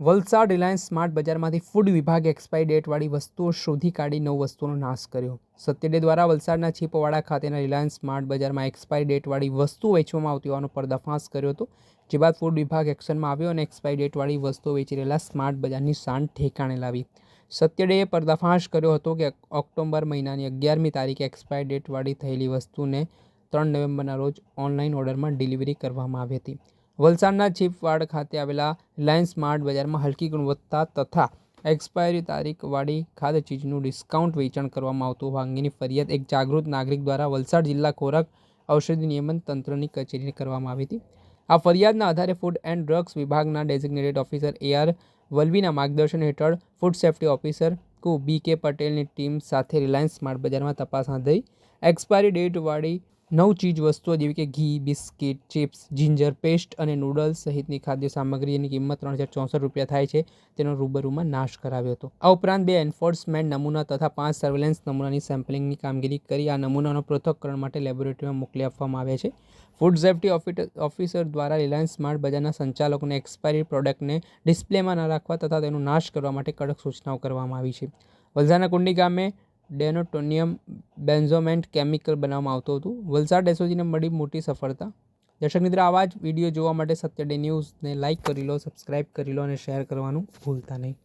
Valsad Reliance smart બજારમાંથી food વિભાગ expiry ડેટવાળી વસ્તુઓ શોધી કાઢી નવ વસ્તુઓનો નાશ કર્યો. સત્યડે દ્વારા વલસાડના છીપવાડા ખાતેના રિલાયન્સ સ્માર્ટ બજારમાં એક્સપાયરી ડેટવાળી વસ્તુઓ વેચવામાં આવતી હોવાનો પર્દાફાશ કર્યો હતો. જે બાદ ફૂડ વિભાગ એક્શનમાં આવ્યો અને એક્સપાયરી ડેટવાળી વસ્તુઓ વેચી રહેલા સ્માર્ટ બજારની શાન ઠેકાણે લાવી. સત્યડેએ પર્દાફાશ કર્યો હતો કે ઓક્ટોબર મહિનાની અગિયારમી તારીખે એક્સપાયરી ડેટવાળી થયેલી વસ્તુને ત્રણ નવેમ્બરના રોજ ઓનલાઈન ઓર્ડરમાં ડિલિવરી કરવામાં આવી હતી. વલસાડના ચીપવાડ ખાતે આવેલા રિલાયન્સ સ્માર્ટ બજારમાં હલકી ગુણવત્તા તથા એક્સપાયરી તારીખવાળી ખાદ્ય ચીજનું ડિસ્કાઉન્ટ વેચાણ કરવામાં આવતું હોવા અંગેની ફરિયાદ એક જાગૃત નાગરિક દ્વારા વલસાડ જિલ્લા ખોરાક ઔષધિ નિયમન તંત્રની કચેરીને કરવામાં આવી હતી. આ ફરિયાદના આધારે ફૂડ એન્ડ ડ્રગ્સ વિભાગના ડેઝિગ્નેટેડ ઓફિસર એ આર વલવીના માર્ગદર્શન હેઠળ ફૂડ સેફ્ટી ઓફિસર કુ બી કે પટેલની ટીમ સાથે રિલાયન્સ સ્માર્ટ બજારમાં તપાસ હાથ ધરી એક્સપાયરી ડેટવાળી નવ ચીજ વસ્તુઓ જેવી કે ઘી, બિસ્કિટ, ચિપ્સ, જિંજર, પેસ્ટ અને નૂડલ્સ સહિતની ખાદ્ય સામગ્રીની કિંમત ત્રણ હજાર ચોસઠ રૂપિયા થાય છે. તેનો રૂબરૂમાં નાશ કરાવ્યો હતો. આ ઉપરાંત બે એન્ફોર્સમેન્ટ નમૂના તથા પાંચ સર્વેલન્સ નમૂનાની સેમ્પલિંગની કામગીરી કરી આ નમૂનાનો પૃથ્થકરણ માટે લેબોરેટરીમાં મોકલી આપવામાં આવ્યા છે. ફૂડ સેફ્ટી ઓફિસર દ્વારા રિલાયન્સ સ્માર્ટ બજારના સંચાલકોને એક્સપાયરી પ્રોડક્ટને ડિસ્પ્લેમાં ન રાખવા તથા તેનો નાશ કરવા માટે કડક સૂચનાઓ કરવામાં આવી છે. વલસાડના કુંડી ગામે ડેનોટોનિયમ બેન્ઝોમેન્ટ કેમિકલ બનાવવામાં આવતું હતું. વલસાડ એસઓજીને મળી મોટી સફળતા. દર્શક મિત્રો, આવા જ વીડિયો જોવા માટે સત્ય ડે ન્યૂઝને લાઇક કરી લો, સબસ્ક્રાઇબ કરી લો અને શેર કરવાનું ભૂલતા નહીં.